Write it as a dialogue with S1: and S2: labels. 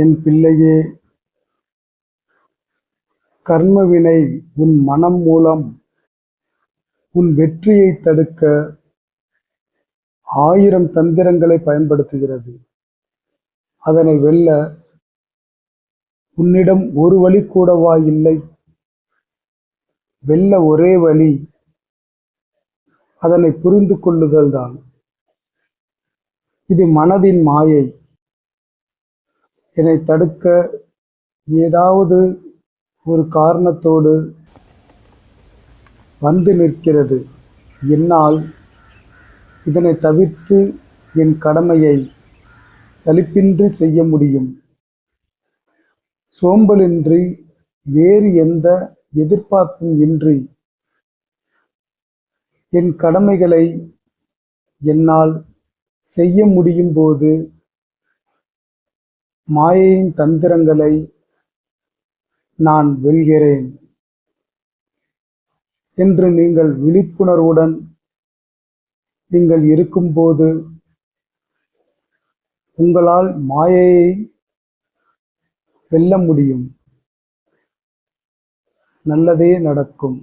S1: என் பிள்ளையே கர்மவினை உன் மனம் மூலம் உன் வெற்றியை தடுக்க ஆயிரம் தந்திரங்களை பயன்படுத்துகிறது. அதனை வெல்ல உன்னிடம் ஒரு வழி கூடவா இல்லை. வெல்ல ஒரே வழி அதனை புரிந்து கொள்ளுதல்தான் இது மனதின் மாயை. என்னை தடுக்க ஏதாவது ஒரு காரணத்தோடு வந்து நிற்கிறது. என்னால் இதனை தவிர்த்து என் கடமையை சலிப்பின்றி செய்ய முடியும். சோம்பலின்றி வேறு எந்த எதிர்பார்ப்பும் இன்றி என் கடமைகளை என்னால் செய்ய முடியும் போது மாயையின் தந்திரங்களை நான் வெல்கிறேன் என்று நீங்கள் விழிப்புணர்வுடன் நீங்கள் இருக்கும்போது உங்களால் மாயையை வெல்ல முடியும். நல்லதே நடக்கும்.